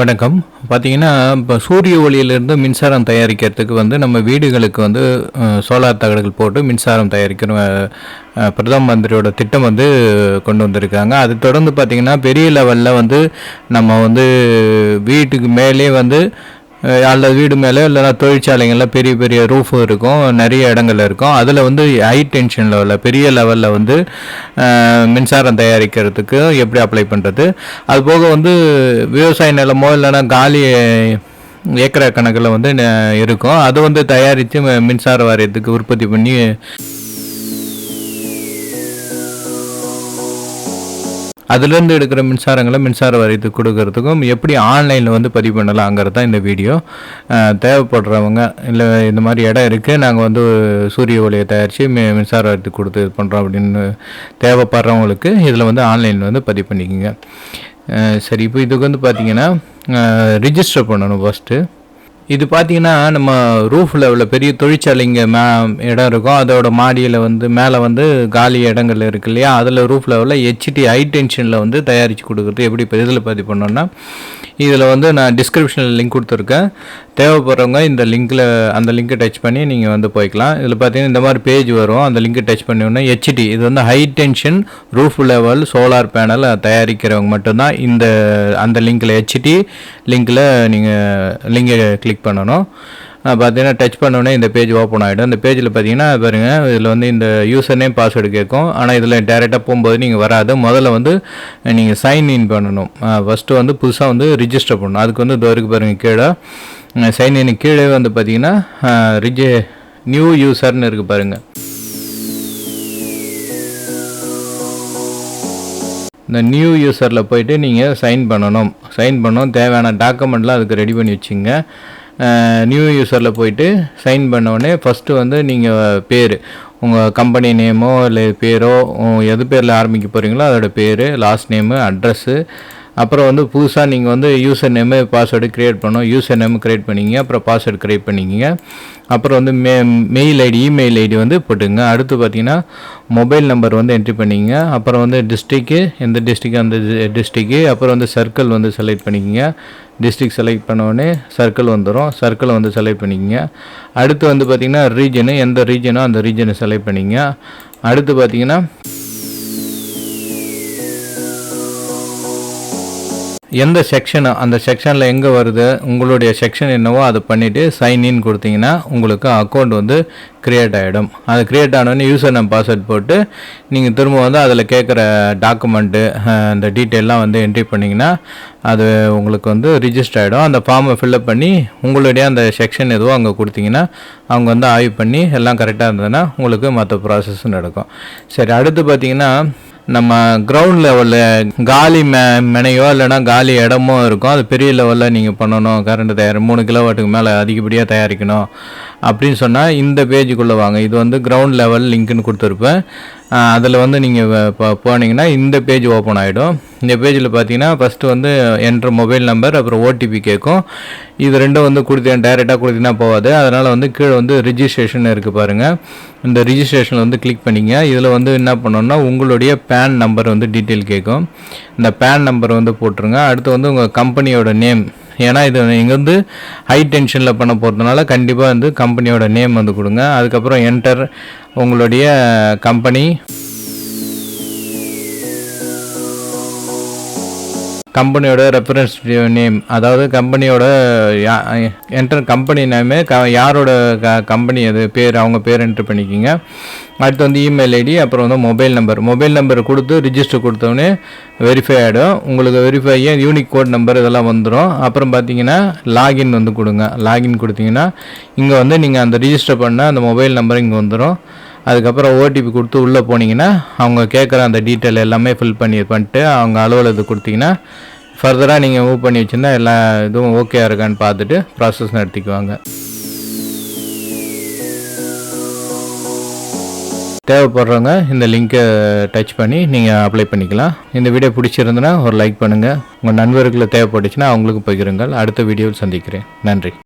வணக்கம். பார்த்தீங்கன்னா இப்போ சூரிய ஒளியிலிருந்து மின்சாரம் தயாரிக்கிறதுக்கு வந்து நம்ம வீடுகளுக்கு வந்து சோலார் தகடுகள் போட்டு மின்சாரம் தயாரிக்கிற பிரதம மந்திரியோட திட்டம் வந்து கொண்டு வந்திருக்காங்க. அது தொடர்ந்து பார்த்திங்கன்னா பெரிய லெவலில் வந்து நம்ம வந்து வீட்டுக்கு மேலே வந்து அல்லது வீடு மேலே இல்லைனா தொழிற்சாலைகளில் பெரிய பெரிய ரூஃப் இருக்கும் நிறைய இடங்கள் இருக்கும். அதில் வந்து ஹை டென்ஷன் லெவலில் பெரிய லெவலில் வந்து மின்சாரம் தயாரிக்கிறதுக்கு எப்படி அப்ளை பண்ணுறது அதுபோக வந்து விவசாய நிலமோ இல்லைன்னா காலி ஏக்கரை கணக்கில் வந்து ந- இருக்கும். அது வந்து தயாரித்து மின்சார வாரியத்துக்கு உற்பத்தி பண்ணி அதுலேருந்து எடுக்கிற மின்சாரங்களை மின்சார வரித்து கொடுக்கறதுக்கும் எப்படி ஆன்லைனில் வந்து பதிவு பண்ணலாங்கிறது தான் இந்த வீடியோ. தேவைப்படுறவங்க இல்லை இந்த மாதிரி இடம் இருக்குது நாங்கள் வந்து சூரிய ஒளியை தயாரித்து மி மின்சார வரித்து கொடுத்து இது பண்ணுறோம் அப்படின்னு தேவைப்படுறவங்களுக்கு இதில் வந்து ஆன்லைனில் வந்து பதிவு பண்ணிக்கோங்க. சரி இப்போ இதுக்கு வந்து பார்த்திங்கன்னா ரிஜிஸ்டர் பண்ணணும் ஃபஸ்ட்டு இது பார்த்தீங்கன்னா நம்ம ரூஃப் லெவலில் பெரிய தொழிற்சாலைங்க மே இடம் இருக்கும். அதோட மாடியில் வந்து மேலே வந்து காலி இடங்கள் இருக்கு இல்லையா? அதில் ரூஃப் லெவலில் ஹெச்டி ஹை டென்ஷனில் வந்து தயாரித்து கொடுக்குறது. எப்படி இப்போ இதில் பதிவு பண்ணோன்னா இதில் வந்து நான் டிஸ்கிரிப்ஷனில் லிங்க் கொடுத்துருக்கேன். தேவைப்படுறவங்க இந்த லிங்க்கில் அந்த லிங்க்கை டச் பண்ணி நீங்கள் வந்து போய்க்கலாம். இதில் பார்த்தீங்கன்னா இந்த மாதிரி பேஜ் வரும். அந்த லிங்க்கை டச் பண்ணி ஹெச்டி இது வந்து high tension roof level solar panel தயாரிக்கிறவங்க மட்டும்தான் இந்த அந்த லிங்க்கில் ஹெச்டி லிங்க்கில் நீங்கள் லிங்கை கிளிக் பண்ணணும். பார்த்தீங்கன்னா டச் பண்ணோடனே இந்த பேஜ் ஓப்பன் ஆகிடும் இந்த பேஜில் பார்த்தீங்கன்னா பாருங்கள் இதில் வந்து இந்த யூசர் நேம் பாஸ்வேர்டு கேட்கும். ஆனால் இதில் டேரெக்டாக போகும்போது நீங்கள் வராது. முதல்ல வந்து நீங்கள் சைன் இன் பண்ணணும். ஃபஸ்ட்டு வந்து புதுசாக வந்து ரிஜிஸ்டர் பண்ணணும். அதுக்கு வந்து இது வரைக்கும் பாருங்கள் கீழே. சைன் இன் கீழே வந்து பார்த்தீங்கன்னா ரிஜி நியூ யூசர்னு இருக்குது பாருங்கள் இந்த நியூ யூசரில் போயிட்டு நீங்கள் சைன் பண்ணணும். சைன் பண்ணணும். தேவையான டாக்குமெண்ட்லாம் அதுக்கு ரெடி பண்ணி வச்சுங்க. நியூ யூஸரில் போயிட்டு சைன் பண்ணோடனே ஃபஸ்ட்டு வந்து நீங்கள் பேர். உங்கள் கம்பெனி நேமோ இல்லை பேரோ எது பேரில் ஆரம்பிக்க போகிறீங்களோ அதோட பேர் லாஸ்ட் நேமு அட்ரஸ்ஸு அப்புறம் வந்து புதுசாக நீங்கள் வந்து யூசர் நேமு பாஸ்வேர்டு க்ரியேட் பண்ணோம் யூசர் நேம் க்ரியேட் பண்ணிக்கிங்க. அப்புறம் பாஸ்வேர்டு க்ரியேட் பண்ணிக்கிங்க. அப்புறம் வந்து மெ மெயில் ஐடி இமெயில் ஐடி வந்து போட்டுங்க அடுத்து பார்த்தீங்கன்னா மொபைல் நம்பர் வந்து என்ட்ரி பண்ணிக்கங்க. அப்புறம் வந்து டிஸ்ட்ரிக்கு எந்த டிஸ்ட்ரிக் அந்த டிஸ்ட்ரிக்கு அப்புறம் வந்து சர்க்கிள் வந்து செலக்ட் பண்ணிக்கங்க. டிஸ்ட்ரிக் செலக்ட் பண்ணோடனே சர்க்கிள் வந்துடும் சர்க்கிளை வந்து செலக்ட் பண்ணிக்கங்க. அடுத்து வந்து பார்த்திங்கன்னா ரீஜனு எந்த ரீஜனோ அந்த ரீஜனை செலக்ட் பண்ணிக்கங்க. அடுத்து பார்த்தீங்கன்னா எந்த செக்ஷன் அந்த செக்ஷனில் எங்கே வருது உங்களுடைய செக்ஷன் என்னவோ அதை பண்ணிவிட்டு சைன் இன் கொடுத்தீங்கன்னா உங்களுக்கு அக்கௌண்ட் வந்து க்ரியேட் ஆகிடும் அது க்ரியேட் ஆனோடனே யூசர் நம் பாஸ்வேர்ட் போட்டு நீங்கள் திரும்ப வந்து அதில் கேட்குற டாக்குமெண்ட்டு அந்த டீட்டெயிலாம் வந்து என்ட்ரி பண்ணிங்கன்னா அது உங்களுக்கு வந்து ரிஜிஸ்டர் ஆகிடும் அந்த ஃபார்மை ஃபில்அப் பண்ணி உங்களுடைய அந்த செக்ஷன் எதுவோ அங்கே கொடுத்தீங்கன்னா அவங்க வந்து ஆய்வு பண்ணி எல்லாம் கரெக்டாக இருந்ததுன்னா உங்களுக்கு மற்ற ப்ராசஸ் நடக்கும். சரி அடுத்து பார்த்தீங்கன்னா நம்ம கிரவுண்ட் லெவலில் காலி மே மெனையோ இல்லைன்னா காலி இடமோ இருக்கும் அது பெரிய லெவலில் நீங்கள் பண்ணணும். கரண்ட் தயார் மூணு கிலோவாட்டுக்கு மேலே அதிகப்படியாக தயாரிக்கணும். அப்படின்னு சொன்னால் இந்த பேஜுக்குள்ளே வாங்க. இது வந்து கிரவுண்ட் லெவல் லிங்க்னு கொடுத்துருப்பேன். அதில் வந்து நீங்கள் போனீங்கன்னா இந்த பேஜ் ஓப்பன் ஆகிடும் இந்த பேஜில் பார்த்தீங்கன்னா ஃபஸ்ட்டு வந்து என்ற மொபைல் நம்பர் அப்புறம் ஓடிபி கேட்கும். இது ரெண்டும் வந்து கொடுத்தேன் டைரெக்டாக கொடுத்தீங்கன்னா போகாது. அதனால் வந்து கீழே வந்து ரிஜிஸ்ட்ரேஷன் இருக்குது பாருங்கள் இந்த ரிஜிஸ்ட்ரேஷனில் வந்து கிளிக் பண்ணிங்க. இதில் வந்து என்ன பண்ணணும்னா உங்களுடைய பேன் நம்பர் வந்து டீட்டெயில் கேட்கும். இந்த பேன் நம்பர் வந்து போட்டுருங்க. அடுத்து வந்து உங்கள் கம்பெனியோட நேம் ஏன்னா இது இங்கே வந்து ஹை டென்ஷனில் பண்ண போகிறதுனால கண்டிப்பாக வந்து கம்பெனியோட நேம் வந்து கொடுங்க. அதுக்கப்புறம் என்டர் உங்களுடைய கம்பெனி கம்பெனியோட ரெஃபரன்ஸ் நேம் அதாவது கம்பெனியோட என்டர் கம்பெனி நேமு க யாரோட க கம்பெனி அது பேர் அவங்க பேர் என்ட்ரு பண்ணிக்கிங்க. அடுத்து வந்து இமெயில் ஐடி அப்புறம் வந்து மொபைல் நம்பர் மொபைல் நம்பர் கொடுத்து ரிஜிஸ்டர் கொடுத்தோடனே வெரிஃபை ஆகிடும் உங்களுக்கு வெரிஃபை ஆகி யூனிக் கோட் நம்பர் இதெல்லாம் வந்துடும் அப்புறம் பார்த்தீங்கன்னா லாகின் வந்து கொடுங்க. லாகின் கொடுத்தீங்கன்னா இங்கே வந்து நீங்கள் அந்த ரிஜிஸ்டர் பண்ண அந்த மொபைல் நம்பர் இங்கே வந்துடும் அதுக்கப்புறம் ஓடிபி கொடுத்து உள்ளே போனீங்கன்னா அவங்க கேட்குற அந்த டீட்டெயில் எல்லாமே ஃபில் பண்ணி பண்ணிட்டு அவங்க அலுவலகத்துக்கு கொடுத்தீங்கன்னா ஃபர்தராக நீங்கள் மூவ் பண்ணி வச்சுருந்தா எல்லா இதுவும் ஓகே இருக்கான்னு பார்த்துட்டு ப்ராசஸ் நடத்திக்குவாங்க தேவைப்படுறவங்க இந்த லிங்க்கை டச் பண்ணி நீங்கள் அப்ளை பண்ணிக்கலாம். இந்த வீடியோ பிடிச்சிருந்துன்னா ஒரு லைக் பண்ணுங்கள் உங்கள் நண்பர்களை தேவைப்பட்டுச்சுன்னா அவங்களுக்கு பகிருங்கள். அடுத்த வீடியோவில் சந்திக்கிறேன். நன்றி.